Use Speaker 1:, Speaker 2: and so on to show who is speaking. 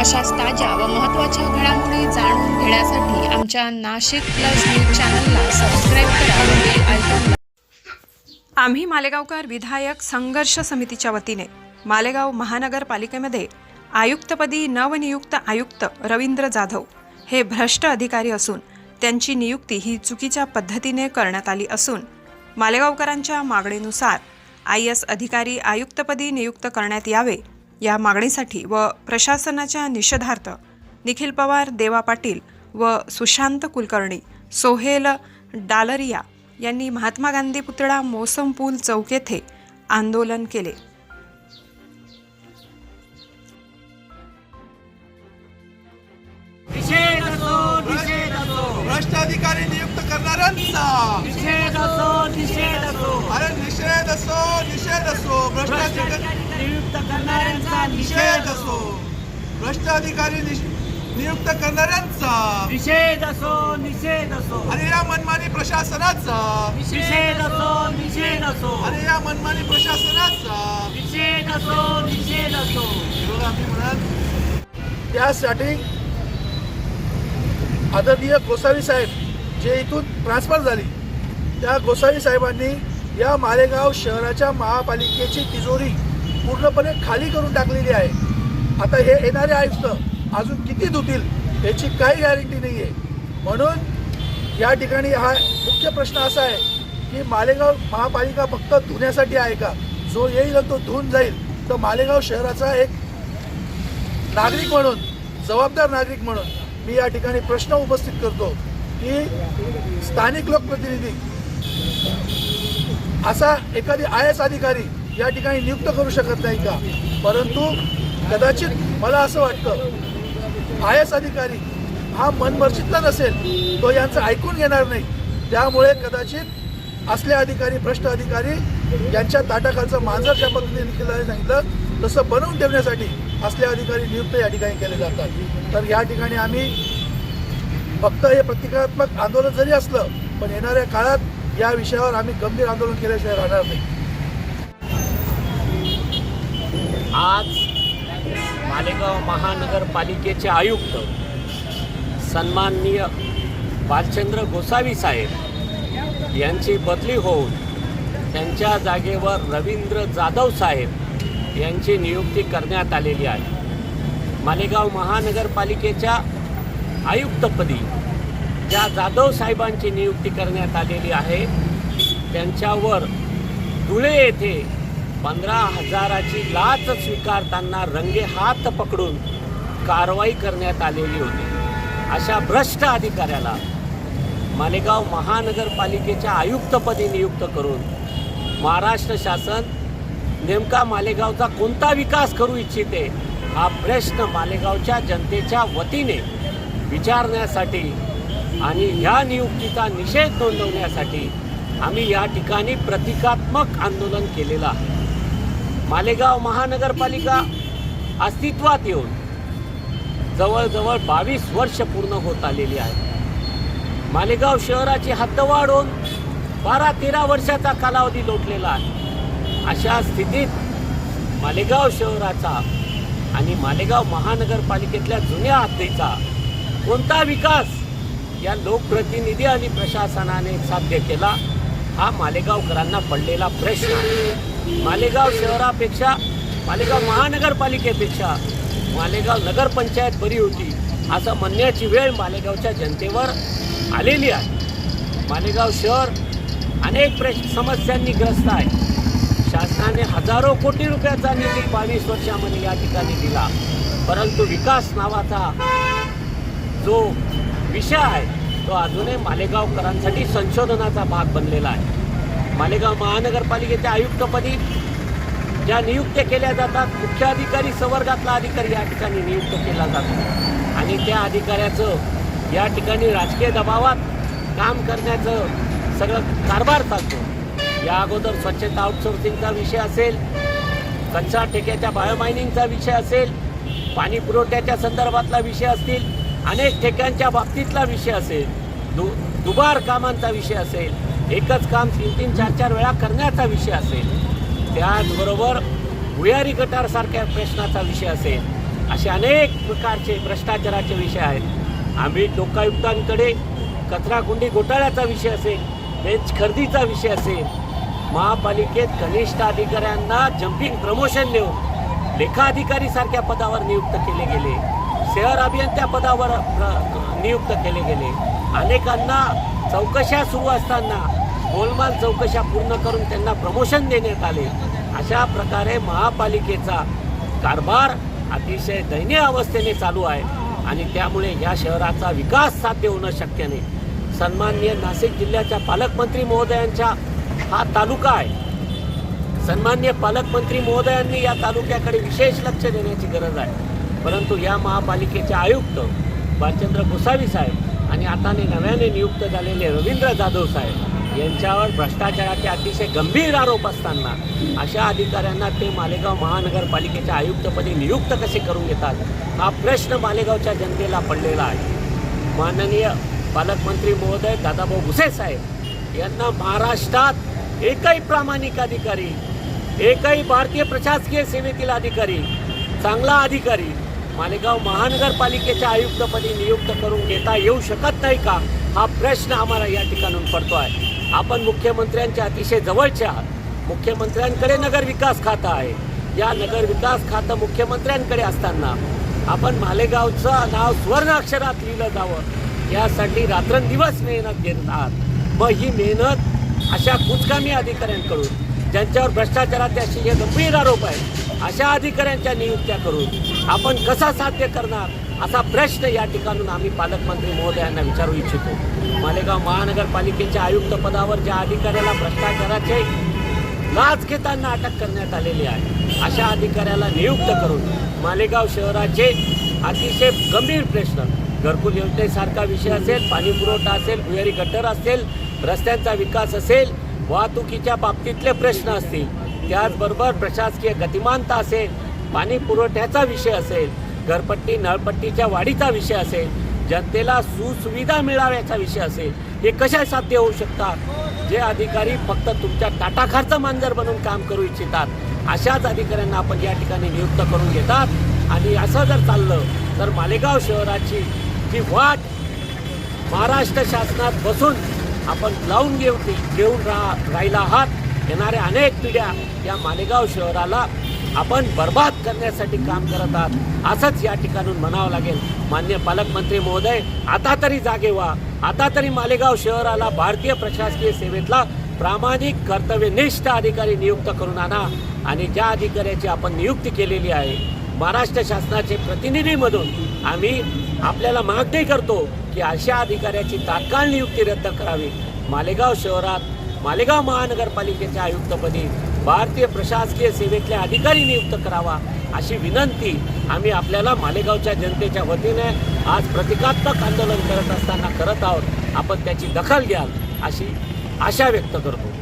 Speaker 1: अशाच ताज्या व महत्त्वाच्या घडामोडी जाणून घेण्यासाठी आमच्या नाशिक प्लस न्यूज चॅनलला सबस्क्राईब करा आम्ही मालेगावकर विधायक संघर्ष समितीच्या वतीने मालेगाव महानगरपालिकेमध्ये आयुक्तपदी नवनियुक्त आयुक्त रवींद्र जाधव हे भ्रष्ट अधिकारी असून त्यांची नियुक्ती ही चुकीच्या पद्धतीने करण्यात आली असून मालेगावकरांच्या मागणीनुसार आय एस अधिकारी आयुक्तपदी नियुक्त करण्यात यावे या मागणीसाठी व प्रशासनाच्या निषेधार्थ निखिल पवार देवा पाटील व सुशांत कुलकर्णी सोहेल डालरिया यांनी महात्मा गांधी पुतळा मोसम पूल चौक येथे आंदोलन केले.
Speaker 2: निषेध असो निषेध असो.
Speaker 3: भ्रष्ट अधिकारी नियुक्त करणाऱ्यांचा.
Speaker 2: निषेध असो निषेध असो.
Speaker 3: अरे निषेध असो निषेध असो.
Speaker 2: नियुक्त करणाऱ्यांचा
Speaker 3: निषेध असो. भ्रष्ट अधिकारी नियुक्त करणाऱ्यांचा.
Speaker 2: निषेध असो निषेध असो.
Speaker 3: आणि या मनमानी प्रशासनाचा.
Speaker 2: निषेध असो निषेध असो.
Speaker 3: आणि या मनमानी प्रशासनाचा.
Speaker 2: निषेध असो निषेध असो.
Speaker 3: बघा, मी म्हणाल. त्यासाठी आदरणीय गोसावी साहेब जे इथून ट्रान्सफर झाली त्या गोसावी साहेबांनी या मालेगाव शहराच्या महापालिकेची तिजोरी पूर्णपणे खाली करून टाकलेली आहे. आता हे येणारे आयुक्त अजून किती धुतील याची काही गॅरंटी नाही आहे म्हणून या ठिकाणी हा मुख्य प्रश्न असा आहे की मालेगाव महापालिका फक्त धुण्यासाठी आहे का? जो येईल तो धुवून जाईल. तर मालेगाव शहराचा एक नागरिक म्हणून जबाबदार नागरिक म्हणून मी या ठिकाणी प्रश्न उपस्थित करतो की स्थानिक लोकप्रतिनिधी असा एखादी आय एस अधिकारी या ठिकाणी नियुक्त करू शकत नाही का? परंतु कदाचित मला असं वाटतं आय एस अधिकारी हा मनमर्जितला नसेल तो यांचं ऐकून घेणार नाही. त्यामुळे कदाचित असले अधिकारी भ्रष्ट अधिकारी यांच्या ताटाखालचं मांजर ज्या पद्धतीने केलं सांगितलं तसं बनवून ठेवण्यासाठी असले अधिकारी नियुक्त या ठिकाणी केले जातात. तर या ठिकाणी आम्ही फक्त हे प्रतिकात्मक आंदोलन जरी असलं पण येणाऱ्या काळात या विषयावर आम्ही गंभीर आंदोलन केल्याशिवाय राहणार नाही.
Speaker 2: आज मालेगाव महानगरपालिकेचे आयुक्त सन्माननीय बालचंद्र गोसावी साहेब यांची बदली होऊन त्यांच्या जागेवर रवींद्र जाधव साहेब यांची नियुक्ती करण्यात आलेली आहे. मालेगाव महानगरपालिकेच्या आयुक्तपदी ज्या जाधव साहेबांची नियुक्ती करण्यात आलेली आहे त्यांच्यावर धुळे येथे पंधरा हजाराची लाच स्वीकारताना रंगे हात पकडून कारवाई करण्यात आलेली होती. अशा भ्रष्ट अधिकाऱ्याला मालेगाव महानगरपालिकेच्या आयुक्तपदी नियुक्त करून महाराष्ट्र शासन नेमका मालेगावचा कोणता विकास करू इच्छिते हा प्रश्न मालेगावच्या जनतेच्या वतीने विचारण्यासाठी आणि ह्या नियुक्तीचा निषेध नोंदवण्यासाठी आम्ही या ठिकाणी प्रतिकात्मक आंदोलन केलेलं आहे. मालेगाव महानगरपालिका अस्तित्वात येऊन जवळजवळ बावीस वर्ष पूर्ण होत आलेली आहे. मालेगाव शहराची हद्द वाढून बारा तेरा वर्षाचा कालावधी लोटलेला आहे. अशा स्थितीत मालेगाव शहराचा आणि मालेगाव महानगरपालिकेतल्या जुन्या हद्दीचा कोणता विकास या लोकप्रतिनिधी आणि प्रशासनाने साध्य केला हा मालेगावकरांना पडलेला प्रश्न आहे. मालेगाव शहरापेक्षा मालेगाव महानगरपालिकेपेक्षा मालेगाव नगरपंचायत बरी होती. असं म्हणण्याची वेळ मालेगावच्या जनतेवर आलेली आहे. मालेगाव शहर अनेक प्रश्न समस्यांनी ग्रस्त आहे. शासनाने हजारो कोटी रुपयाचा निधी बावीस वर्षामध्ये या ठिकाणी दिला. परंतु विकास नावाचा जो विषय आहे तो अजूनही मालेगावकरांसाठी संशोधनाचा भाग बनलेला आहे. मालेगाव महानगरपालिकेच्या आयुक्तपदी ज्या नियुक्त्या केल्या जातात मुख्य अधिकारी संवर्गातला अधिकारी या ठिकाणी नियुक्त केला जातो. आणि त्या अधिकाऱ्याचं या ठिकाणी राजकीय दबावात काम करण्याचं सगळं कारभार चालतो. या अगोदर स्वच्छता आउटसोर्सिंगचा विषय असेल कच्चा ठेक्याच्या बायोमायनिंगचा विषय असेल पाणी पुरवठ्याच्या संदर्भातला विषय असतील अनेक ठेक्यांच्या बाबतीतला विषय असेल दु दुबार कामांचा विषय असेल एकच काम तीन तीन चार चार वेळा करण्याचा विषय असेल त्याचबरोबर भुयारी गटारसारख्या प्रश्नाचा विषय असेल असे अनेक प्रकारचे भ्रष्टाचाराचे विषय आहेत. आम्ही लोकायुक्तांकडे कचराकुंडी घोटाळ्याचा विषय असेल बेंच खरेदीचा विषय असेल महापालिकेत कनिष्ठ अधिकाऱ्यांना जम्पिंग प्रमोशन देऊन लेखाधिकारीसारख्या पदावर नियुक्त केले गेले शहर अभियंत्या पदावर नियुक्त केले गेले. अनेकांना चौकशा सुरू असताना गोलमाल चौकशा पूर्ण करून त्यांना प्रमोशन देण्यात आले. अशा प्रकारे महापालिकेचा कारभार अतिशय दयनीय अवस्थेने चालू आहे आणि त्यामुळे या शहराचा विकास साध्य होणं शक्य नाही. सन्माननीय नाशिक जिल्ह्याच्या पालकमंत्री महोदयांच्या हा तालुका आहे. सन्मान्य पालकमंत्री महोदयांनी या तालुक्याकडे विशेष लक्ष देण्याची गरज आहे. परंतु या महापालिकेचे आयुक्त भालचंद्र गोसावी साहेब आणि आता नव्याने नियुक्त झालेले रवींद्र जाधव साहेब यांच्यावर भ्रष्टाचाराचे अतिशय गंभीर आरोप असताना अशा अधिकाऱ्यांना ते मालेगाव महानगरपालिकेच्या आयुक्तपदी नियुक्त कसे करून घेतात? हा प्रश्न मालेगावच्या जनतेला पडलेला आहे. माननीय पालकमंत्री महोदय दादाभाऊ भुसे साहेब यांना महाराष्ट्रात एकही प्रामाणिक अधिकारी एकही भारतीय प्रशासकीय सेवेतील अधिकारी चांगला अधिकारी मालेगाव महानगरपालिकेच्या आयुक्तपदी नियुक्त करून घेता येऊ शकत नाही का? हा प्रश्न आम्हाला या ठिकाणून पडतो आहे आपण मुख्यमंत्र्यांच्या अतिशय जवळचे आहात मुख्यमंत्र्यांकडे नगर विकास खातं आहे. या नगर विकास खातं मुख्यमंत्र्यांकडे असताना आपण मालेगावचं नाव सुवर्ण अक्षरात लिहिलं जावं. यासाठी रात्रंदिवस मेहनत घेत आहात. मग ही मेहनत अशा कुचकामी अधिकाऱ्यांकडून ज्यांच्यावर भ्रष्टाचाराचे असे हे गंभीर आरोप आहेत अशा अधिकाऱ्यांच्या नियुक्त्या करून आपण कसा साध्य करणार असा प्रश्न या ठिकाणून आम्ही पालकमंत्री महोदयांना विचारू इच्छितो. मालेगाव महानगरपालिकेच्या आयुक्त पदावर ज्या अधिकाऱ्याला भ्रष्टाचाराचे लाच घेताना अटक करण्यात आलेली आहे अशा अधिकाऱ्याला नियुक्त करून मालेगाव शहराचे अतिशय गंभीर प्रश्न घरकुल योजनेसारखा विषय असेल पाणी पुरवठा असेल भुयारी गटर असेल रस्त्यांचा विकास असेल वाहतुकीच्या बाबतीतले प्रश्न असतील त्याचबरोबर प्रशासकीय गतिमानता असेल पाणी पुरवठ्याचा विषय असेल घरपट्टी नळपट्टीच्या वाढीचा विषय असेल जनतेला सुसुविधा मिळाव्याचा विषय असेल हे कशा साध्य होऊ शकतात? जे अधिकारी फक्त तुमच्या ताटाखारचं मांजर बनून काम करू इच्छितात अशाच अधिकाऱ्यांना आपण या ठिकाणी नियुक्त करून घेतात. आणि असं जर चाललं तर मालेगाव शहराची जी वाट महाराष्ट्र शासनात बसून आपण लावून घेऊ घेऊन राहा राहिला आहात. येणाऱ्या अनेक पिढ्या या मालेगाव शहराला आपण बर्बाद करण्यासाठी काम करत आहात. असंच या ठिकाणून म्हणावं लागेल. मान्य पालकमंत्री महोदय आता तरी जागे व्हा. आता तरी मालेगाव शहराला भारतीय प्रशासकीय सेवेतला प्रामाणिक कर्तव्यनिष्ठ अधिकारी नियुक्त करून आणा आणि ज्या अधिकाऱ्याची आपण नियुक्ती केलेली आहे महाराष्ट्र शासनाचे प्रतिनिधीमधून आम्ही आपल्याला मागणी करतो की अशा अधिकाऱ्याची तात्काळ नियुक्ती रद्द करावी. मालेगाव शहरात मालेगाव महानगरपालिकेच्या आयुक्तपदी भारतीय प्रशासकीय सेवेतले अधिकारी नियुक्त करावा अशी विनंती आम्ही आपल्याला मालेगावच्या जनतेच्या वतीने आज प्रतिकात्मक आंदोलन करत असताना करत आहोत. आपण त्याची दखल घ्याल अशी आशा व्यक्त करतो.